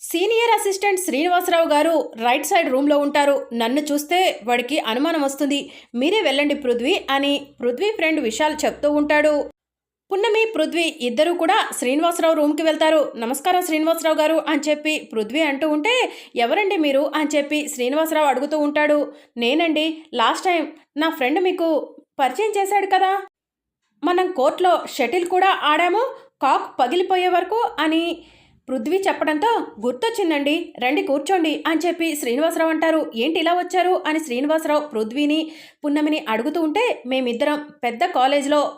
Senior assistant Srinivasarao గారు right side రూమ్లో ఉంటారు. నన్ను చూస్తే వాడికి అనుమానం వస్తుంది. మీరే వెళ్ళండి పృథ్వీ అని పృథ్వీ ఫ్రెండ్ విశాల్ చెప్తూ ఉంటాడు. పున్నమి పృథ్వీ ఇద్దరు కూడా శ్రీనివాసరావు రూమ్కి వెళ్తారు. నమస్కారం శ్రీనివాసరావు గారు అని చెప్పి పృథ్వీ అంటూ ఉంటే ఎవరండి మీరు? అని చెప్పి శ్రీనివాసరావు అడుగుతూ ఉంటాడు. నేనండి. లాస్ట్ టైం నా ఫ్రెండ్ మీకు పరిచయం చేశాడు కదా? మనం కోర్టులో షటిల్ కూడా ఆడాము. కాక్ పగిలిపోయే వరకు అని పృథ్వీ చెప్పడంతో గుర్తొచ్చిందండి రండి కూర్చోండి అని చెప్పి శ్రీనివాసరావు అంటారు. ఏంటి ఇలా వచ్చారు? అని శ్రీనివాసరావు పృథ్వీని పున్నమిని అడుగుతూ ఉంటే మేమిద్దరం పెద్ద కాలేజ్లో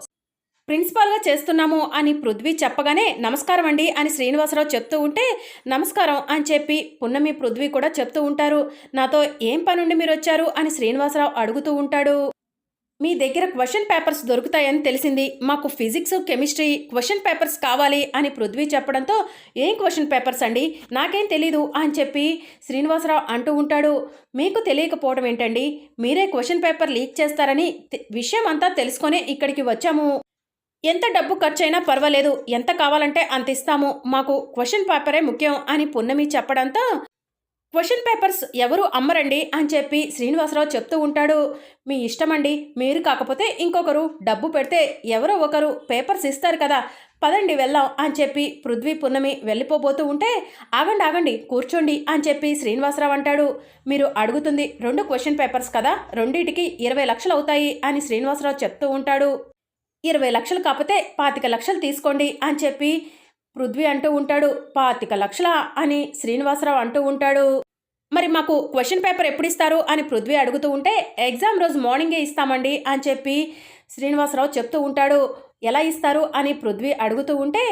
ప్రిన్సిపాల్గా చేస్తున్నాము అని పృథ్వీ చెప్పగానే నమస్కారం అండి అని శ్రీనివాసరావు చెప్తూ ఉంటే నమస్కారం అని చెప్పి పున్నమి పృథ్వీ కూడా చెప్తూ ఉంటారు. నాతో ఏం పనుండి మీరు వచ్చారు? అని శ్రీనివాసరావు అడుగుతూ ఉంటాడు. మీ దగ్గర క్వశ్చన్ పేపర్స్ దొరుకుతాయని తెలిసింది. మాకు ఫిజిక్స్ కెమిస్ట్రీ క్వశ్చన్ పేపర్స్ కావాలి అని పృథ్వీ చెప్పడంతో ఏం క్వశ్చన్ పేపర్స్ అండి? నాకేం తెలీదు అని చెప్పి శ్రీనివాసరావు అంటూ ఉంటాడు. మీకు తెలియకపోవడం ఏంటండి? మీరే క్వశ్చన్ పేపర్ లీక్ చేస్తారని తె- విషయం అంతా తెలుసుకొనే ఇక్కడికి వచ్చాము. ఎంత డబ్బు ఖర్చైనా పర్వాలేదు. ఎంత కావాలంటే అంత ఇస్తాము మాకు క్వశ్చన్ పేపరే ముఖ్యం అని పున్నమి చెప్పడంతో క్వశ్చన్ పేపర్స్ ఎవరు అమ్మరండి అని చెప్పి శ్రీనివాసరావు చెప్తూ ఉంటాడు. మీ ఇష్టమండి మీరు కాకపోతే ఇంకొకరు డబ్బు పెడితే ఎవరో ఒకరు పేపర్స్ ఇస్తారు కదా పదండి వెళ్దాం అని చెప్పి పృథ్వీ పున్నమి వెళ్ళిపోబోతూ ఉంటే ఆగండి ఆగండి కూర్చోండి అని చెప్పి శ్రీనివాసరావు అంటాడు. మీరు అడుగుతుంది రెండు క్వశ్చన్ పేపర్స్ కదా రెండింటికి ఇరవై లక్షలు అవుతాయి అని శ్రీనివాసరావు చెప్తూ ఉంటాడు. ఇరవై లక్షలు కాకపోతే పాతిక లక్షలు తీసుకోండి అని చెప్పి పృథ్వీ అంటూ ఉంటాడు పాతిక లక్షలా అని శ్రీనివాసరావు అంటూ ఉంటాడు. మరి మాకు క్వశ్చన్ పేపర్ ఎప్పుడు ఇస్తారు అని పృథ్వీ అడుగుతూ ఉంటే ఎగ్జామ్ రోజు మార్నింగే ఇస్తామండి అని చెప్పి శ్రీనివాసరావు చెప్తూ ఉంటాడు. ఎలా ఇస్తారు అని పృథ్వీ అడుగుతూ ఉంటే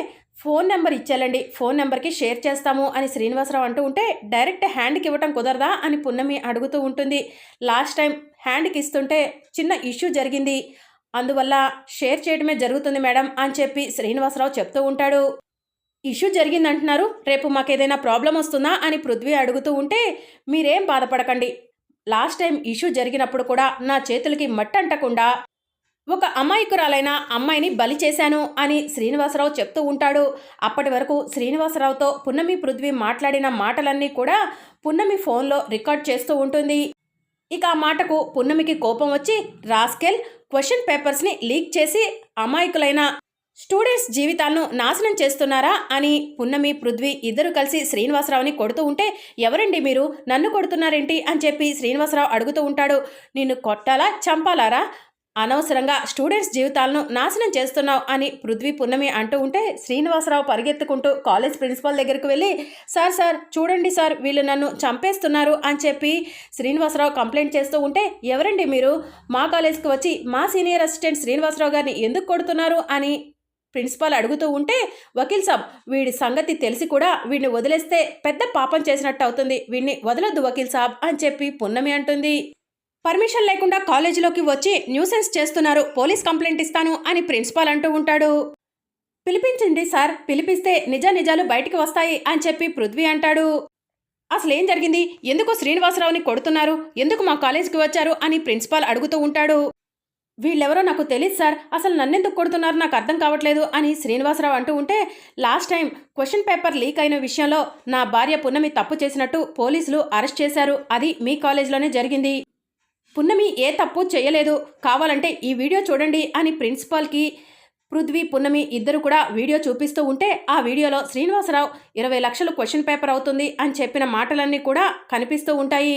ఫోన్ నెంబర్ ఇచ్చేయాలండి ఫోన్ నెంబర్కి షేర్ చేస్తాము అని శ్రీనివాసరావు అంటూ ఉంటే డైరెక్ట్ హ్యాండ్కి ఇవ్వటం కుదరదా అని పున్నమి అడుగుతూ ఉంటుంది. లాస్ట్ టైం హ్యాండ్కి ఇస్తుంటే చిన్న ఇష్యూ జరిగింది. అందువల్ల షేర్ చేయడమే జరుగుతుంది మేడం అని చెప్పి శ్రీనివాసరావు చెప్తూ ఉంటాడు. ఇష్యూ జరిగిందంటున్నారు. రేపు మాకేదైనా ప్రాబ్లం వస్తుందా అని పృథ్వీ అడుగుతూ ఉంటే మీరేం బాధపడకండి. లాస్ట్ టైం ఇష్యూ జరిగినప్పుడు కూడా నా చేతులకి మట్టి అంటకుండా ఒక అమాయకురాలైన అమ్మాయిని బలి చేశాను అని శ్రీనివాసరావు చెప్తూ ఉంటాడు. అప్పటి వరకు శ్రీనివాసరావుతో పున్నమి పృథ్వీ మాట్లాడిన మాటలన్నీ కూడా పున్నమి ఫోన్లో రికార్డ్ చేస్తూ ఉంటుంది. ఇక ఆ మాటకు పున్నమికి కోపం వచ్చి రాస్కెల్ క్వశ్చన్ పేపర్స్ని లీక్ చేసి అమాయకులైన స్టూడెంట్స్ జీవితాలను నాశనం చేస్తున్నారా అని పున్నమి పృథ్వీ ఇద్దరు కలిసి శ్రీనివాసరావుని కొడుతూ ఉంటే ఎవరండి మీరు? నన్ను కొడుతున్నారేంటి? అని చెప్పి శ్రీనివాసరావు అడుగుతూ ఉంటాడు. నిన్ను కొట్టాలా? చంపాలారా? అనవసరంగా స్టూడెంట్స్ జీవితాలను నాశనం చేస్తున్నావు అని పృథ్వీ పున్నమి అంటూ ఉంటే శ్రీనివాసరావు పరిగెత్తుకుంటూ కాలేజ్ ప్రిన్సిపాల్ దగ్గరికి వెళ్ళి సార్ సార్ చూడండి సార్ వీళ్ళు నన్ను చంపేస్తున్నారు అని చెప్పి శ్రీనివాసరావు కంప్లైంట్ చేస్తూ ఉంటే ఎవరండి మీరు? మా కాలేజ్కి వచ్చి మా సీనియర్ అసిస్టెంట్ శ్రీనివాసరావు గారిని ఎందుకు కొడుతున్నారు? అని ప్రిన్సిపాల్ అడుగుతూ ఉంటే వకీల్ సాబ్ వీడి సంగతి తెలిసి కూడా వీడిని వదిలేస్తే పెద్ద పాపం చేసినట్టు అవుతుంది. వీడిని వదలొద్దు వకీల్ సాబ్ అని చెప్పి పున్నమి అంటుంది. పర్మిషన్ లేకుండా కాలేజీలోకి వచ్చి న్యూసెన్స్ చేస్తున్నారు. పోలీస్ కంప్లైంట్ ఇస్తాను అని ప్రిన్సిపాల్ అంటూ ఉంటాడు. పిలిపించండి సార్. పిలిపిస్తే నిజ నిజాలు బయటికి వస్తాయి అని చెప్పి పృథ్వీ అంటాడు. అసలు ఏం జరిగింది? ఎందుకు శ్రీనివాసరావుని కొడుతున్నారు? ఎందుకు మా కాలేజీకి వచ్చారు? అని ప్రిన్సిపాల్ అడుగుతూ ఉంటాడు. వీళ్ళెవరో నాకు తెలియదు సార్. అసలు నన్నెందుకు కొడుతున్నారు? నాకు అర్థం కావట్లేదు అని శ్రీనివాసరావు అంటూ ఉంటే last time question paper leak అయిన విషయంలో నా భార్య పున్నమి తప్పు చేసినట్టు పోలీసులు అరెస్ట్ చేశారు. అది మీ కాలేజీలోనే జరిగింది. పున్నమి ఏ తప్పు చేయలేదు. కావాలంటే ఈ వీడియో చూడండి అని ప్రిన్సిపాల్కి పృథ్వీ పున్నమి ఇద్దరు కూడా వీడియో చూపిస్తూ ఉంటే ఆ వీడియోలో శ్రీనివాసరావు ఇరవై లక్షలు క్వశ్చన్ పేపర్ అవుతుంది అని చెప్పిన మాటలన్నీ కూడా కనిపిస్తూ ఉంటాయి.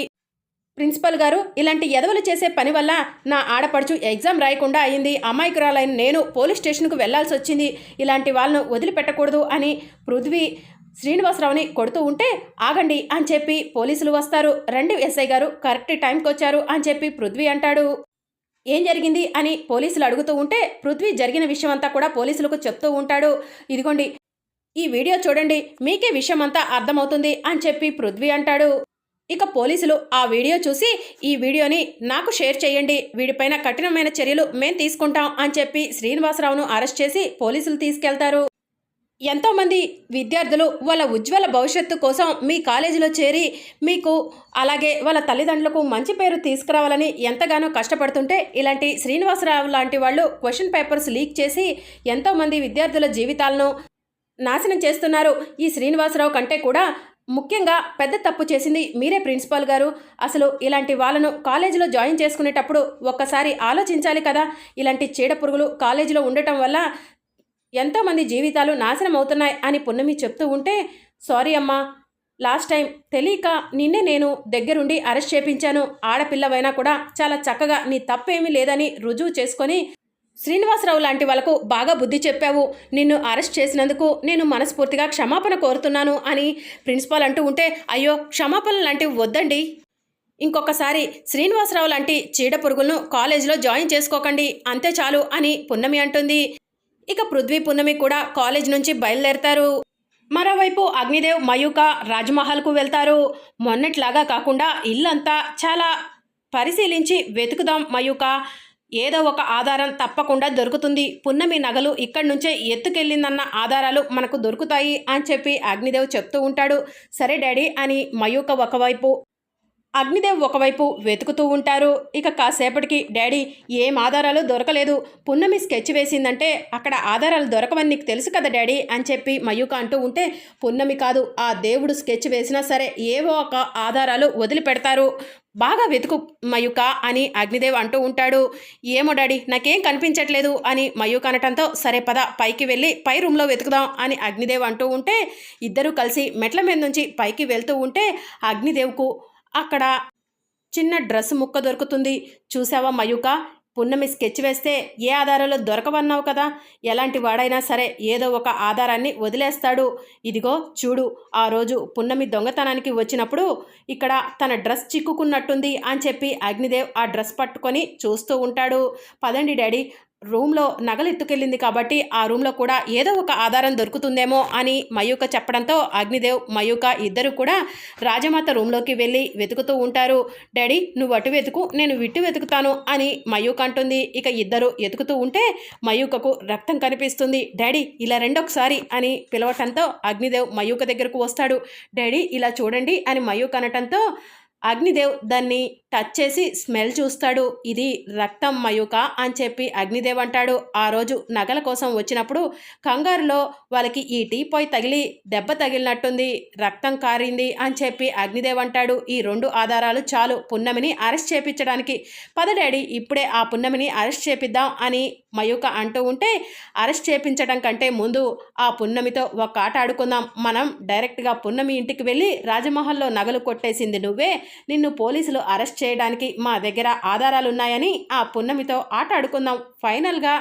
ప్రిన్సిపల్ గారు ఇలాంటి ఎదవలు చేసే పని వల్ల నా ఆడపడుచు ఎగ్జామ్ రాయకుండా అయింది. అమాయకురాలైన నేను పోలీస్ స్టేషన్కు వెళ్ళాల్సి వచ్చింది. ఇలాంటి వాళ్ళను వదిలిపెట్టకూడదు అని పృథ్వీ శ్రీనివాసరావుని కొడుతూ ఉంటే ఆగండి అని చెప్పి పోలీసులు వస్తారు. రండి ఎస్ఐ గారు కరెక్ట్ టైంకి వచ్చారు అని చెప్పి పృథ్వీ అంటాడు. ఏం జరిగింది అని పోలీసులు అడుగుతూ ఉంటే పృథ్వీ జరిగిన విషయం అంతా కూడా పోలీసులకు చెప్తూ ఉంటాడు. ఇదిగోండి ఈ వీడియో చూడండి మీకే విషయం అంతా అర్థమవుతుంది అని చెప్పి పృథ్వీ అంటాడు. ఇక పోలీసులు ఆ వీడియో చూసి ఈ వీడియోని నాకు షేర్ చేయండి. వీడిపైన కఠినమైన చర్యలు మేం తీసుకుంటాం అని చెప్పి శ్రీనివాసరావును అరెస్ట్ చేసి పోలీసులు తీసుకెళ్తారు. ఎంతోమంది విద్యార్థులు వాళ్ళ ఉజ్వల భవిష్యత్తు కోసం మీ కాలేజీలో చేరి మీకు అలాగే వాళ్ళ తల్లిదండ్రులకు మంచి పేరు తీసుకురావాలని ఎంతగానో కష్టపడుతుంటే ఇలాంటి శ్రీనివాసరావు లాంటి వాళ్ళు క్వశ్చన్ పేపర్స్ లీక్ చేసి ఎంతోమంది విద్యార్థుల జీవితాలను నాశనం చేస్తున్నారు. ఈ శ్రీనివాసరావు కంటే కూడా ముఖ్యంగా పెద్ద తప్పు చేసింది మీరే ప్రిన్సిపాల్ గారు. అసలు ఇలాంటి వాళ్ళను కాలేజీలో జాయిన్ చేసుకునేటప్పుడు ఒక్కసారి ఆలోచించాలి కదా. ఇలాంటి చీడ పురుగులు కాలేజీలో ఉండటం వల్ల ఎంతోమంది జీవితాలు నాశనం అవుతున్నాయి అని పున్నమి చెప్తూ ఉంటే సారీ అమ్మా లాస్ట్ టైం తెలియక నిన్నే నేను దగ్గరుండి అరెస్ట్ చేపించాను. ఆడపిల్లవైనా కూడా చాలా చక్కగా నీ తప్పేమీ లేదని రుజువు చేసుకొని శ్రీనివాసరావు లాంటి వాళ్ళకు బాగా బుద్ధి చెప్పావు. నిన్ను అరెస్ట్ చేసినందుకు నేను మనస్ఫూర్తిగా క్షమాపణ కోరుతున్నాను అని ప్రిన్సిపాల్ అంటూ ఉంటే అయ్యో క్షమాపణ లాంటివి వద్దండి. ఇంకొకసారి శ్రీనివాసరావు లాంటి చీడ పురుగులను కాలేజీలో జాయిన్ చేసుకోకండి అంతే చాలు అని పున్నమి అంటుంది. ఇక పృథ్వీ పున్నమి కూడా కాలేజ్ నుంచి బయలుదేరతారు. మరోవైపు అగ్నిదేవ్ మయూక రాజ్మహల్కు వెళ్తారు. మొన్నట్లాగా కాకుండా ఇల్లంతా చాలా పరిశీలించి వెతుకుదాం మయూక. ఏదో ఒక ఆధారం తప్పకుండా దొరుకుతుంది. పున్నమి నగలు ఇక్కడి నుంచే ఎత్తుకెళ్ళిందన్న ఆధారాలు మనకు దొరుకుతాయి అని చెప్పి అగ్నిదేవ్ చెప్తూ ఉంటాడు. సరే డాడీ అని మయూక ఒకవైపు అగ్నిదేవ్ ఒకవైపు వెతుకుతూ ఉంటారు. ఇక కాసేపటికి డాడీ ఏం ఆధారాలు దొరకలేదు. పున్నమి స్కెచ్ వేసిందంటే అక్కడ ఆధారాలు దొరకవని నీకు తెలుసు కదా డాడీ అని చెప్పి మయూక అంటూ ఉంటే పున్నమి కాదు ఆ దేవుడు స్కెచ్ వేసినా సరే ఏవో ఒక ఆధారాలు వదిలిపెడతారు. బాగా వెతుకు మయూక అని అగ్నిదేవ్ అంటూ ఉంటాడు. ఏమో డాడీ నాకేం కనిపించట్లేదు అని మయూక అనటంతో సరే పద పైకి వెళ్ళి పై రూమ్లో వెతుకుదాం అని అగ్నిదేవ్ అంటూ ఉంటే ఇద్దరూ కలిసి మెట్ల మీద నుంచి పైకి వెళ్తూ ఉంటే అగ్నిదేవ్కు అక్కడ చిన్న డ్రెస్ ముక్క దొరుకుతుంది. చూసావా మయూక? పున్నమి స్కెచ్ వేస్తే ఏ ఆధారాలు దొరకవన్నావు కదా? ఎలాంటి వాడైనా సరే ఏదో ఒక ఆధారాన్ని వదిలేస్తాడు. ఇదిగో చూడు ఆ రోజు పున్నమి దొంగతనానికి వచ్చినప్పుడు ఇక్కడ తన డ్రెస్ చిక్కుకున్నట్టుంది అని చెప్పి అగ్నిదేవ్ ఆ డ్రెస్ పట్టుకొని చూస్తూ ఉంటాడు. పదండి డాడీ రూమ్లో నగలు ఎత్తుకెళ్ళింది కాబట్టి ఆ రూమ్లో కూడా ఏదో ఒక ఆధారం దొరుకుతుందేమో అని మయూక చెప్పడంతో అగ్నిదేవ్ మయూక ఇద్దరు కూడా రాజమాత రూమ్లోకి వెళ్ళి వెతుకుతూ ఉంటారు. డాడీ నువ్వు అటు వెతుకు నేను విట్టు వెతుకుతాను అని మయూక అంటుంది. ఇక ఇద్దరు ఎతుకుతూ ఉంటే మయూకకు రక్తం కనిపిస్తుంది. డాడీ ఇలా రెండొకసారి అని పిలవటంతో అగ్నిదేవ్ మయూక దగ్గరకు వస్తాడు. డాడీ ఇలా చూడండి అని మయూక అనటంతో అగ్నిదేవ్ దాన్ని టచ్ చేసి స్మెల్ చూస్తాడు. ఇది రక్తం మయూక అని చెప్పి అగ్నిదేవ్ అంటాడు. ఆ రోజు నగల కోసం వచ్చినప్పుడు కంగారులో వాళ్ళకి ఈ టీ పోయి తగిలి దెబ్బ తగిలినట్టుంది రక్తం కారింది అని చెప్పి అగ్నిదేవ్ అంటాడు. ఈ రెండు ఆధారాలు చాలు. పున్నమిని అరెస్ట్ చేపించడానికి పద డాడీ ఇప్పుడే ఆ పున్నమిని అరెస్ట్ చేపిద్దాం అని మయూక అంటూ ఉంటే అరెస్ట్ చేపించడం కంటే ముందు ఆ పున్నమితో ఒక ఆట ఆడుకుందాం. మనం డైరెక్ట్గా పున్నమి ఇంటికి వెళ్ళి రాజమహల్లో నగలు కొట్టేసింది నువ్వే. నిన్ను పోలీసులు అరెస్ట్ చేయడానికి మా దగ్గర ఆధారాలున్నాయని ఆ పున్నమితో ఆట ఆడుకుందాం ఫైనల్గా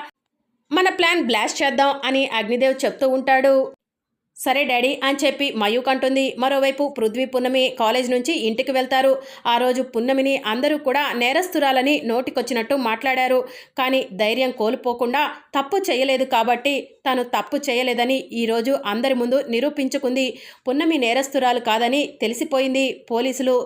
మన ప్లాన్ బ్లాస్ట్ చేద్దాం అని అగ్నిదేవ్ చెప్తూ ఉంటాడు. సరే డాడీ అని చెప్పి మయూక్ అంటుంది. మరోవైపు పృథ్వీ పున్నమి కాలేజ్ నుంచి ఇంటికి వెళ్తారు. ఆ రోజు పున్నమిని అందరూ కూడా నేరస్తురాలని నోటికొచ్చినట్టు మాట్లాడారు. కానీ ధైర్యం కోల్పోకుండా తప్పు చేయలేదు కాబట్టి తను తప్పు చేయలేదని ఈరోజు అందరి ముందు నిరూపించుకుంది. పున్నమి నేరస్తురాలు కాదని తెలిసిపోయింది పోలీసులు.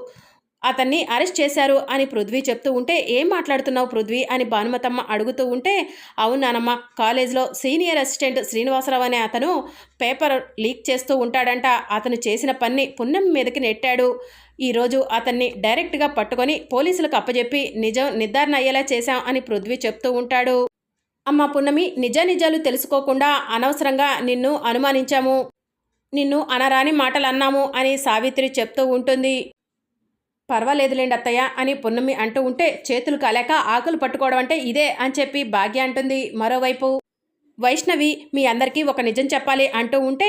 అతన్ని అరెస్ట్ చేశారు అని పృథ్వీ చెప్తూ ఉంటే ఏం మాట్లాడుతున్నావు పృథ్వీ? అని భానుమతమ్మ అడుగుతూ ఉంటే అవునానమ్మ కాలేజ్లో సీనియర్ అసిస్టెంట్ శ్రీనివాసరావు అనే అతను పేపర్ లీక్ చేస్తూ ఉంటాడంట. అతను చేసిన పని పుణ్యం మీదకి నెట్టాడు. ఈరోజు అతన్ని డైరెక్ట్గా పట్టుకొని పోలీసులకు అప్పజెప్పి నిజం నిర్ధారణ అయ్యేలా చేశాం అని పృథ్వీ చెప్తూ ఉంటాడు. అమ్మ పున్నమి నిజ నిజాలు తెలుసుకోకుండా అనవసరంగా నిన్ను అనుమానించాము. నిన్ను అనరాని మాటలు అన్నాము అని సావిత్రి చెప్తూ ఉంటుంది. పర్వాలేదులేండి అత్తయ్య అని పున్నమి అంటూ ఉంటే చేతులు కాలేక ఆకులు పట్టుకోవడం అంటే ఇదే అని చెప్పి భాగ్య అంటుంది మరోవైపు. వైష్ణవి మీ అందరికీ ఒక నిజం చెప్పాలి అంటూ ఉంటే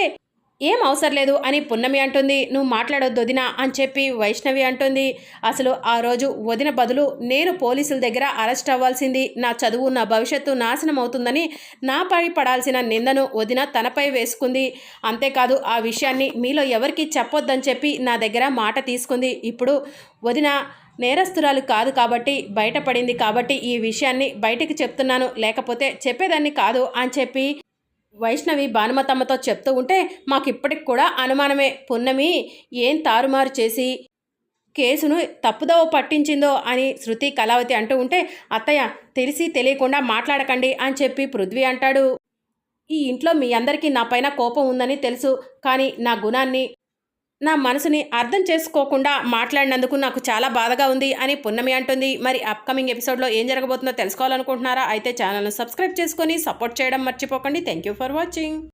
ఏం అవసరం లేదు అని పున్నమి అంటుంది. నువ్వు మాట్లాడొద్దు వదిన అని చెప్పి వైష్ణవి అంటుంది. అసలు ఆ రోజు వదిన బదులు నేను పోలీసుల దగ్గర అరెస్ట్ అవ్వాల్సింది. నా చదువు నా భవిష్యత్తు నాశనం అవుతుందని నాపై పడాల్సిన నిందను వదిన తనపై వేసుకుంది. అంతేకాదు ఆ విషయాన్ని మీలో ఎవరికి చెప్పొద్దని చెప్పి నా దగ్గర మాట తీసుకుంది. ఇప్పుడు వదిన నేరస్తురాలు కాదు కాబట్టి బయటపడింది కాబట్టి ఈ విషయాన్ని బయటకు చెప్తున్నాను. లేకపోతే చెప్పేదాన్ని కాదు అని చెప్పి వైష్ణవి భానుమతమ్మతో చెప్తూ ఉంటే మాకు ఇప్పటికి కూడా అనుమానమే. పున్నమి ఏం తారుమారు చేసి కేసును తప్పుదోవ పట్టించిందో అని శృతి కళావతి అంటూ ఉంటే అత్తయ్య తెలిసి తెలియకుండా మాట్లాడకండి అని చెప్పి పృథ్వీ అంటాడు. ఈ ఇంట్లో మీ అందరికీ నా పైన కోపం ఉందని తెలుసు కానీ నా గుణాన్ని నా మనసుని అర్థం చేసుకోకుండా మాట్లాడినందుకు నాకు చాలా బాధగా ఉంది అని పున్నమి అంటుంది. మరి అప్కమింగ్ ఎపిసోడ్లో ఏం జరగబోతుందో తెలుసుకోవాలనుకుంటున్నారా? అయితే ఛానల్ను సబ్స్క్రైబ్ చేసుకొని సపోర్ట్ చేయడం మర్చిపోకండి. Thank you for watching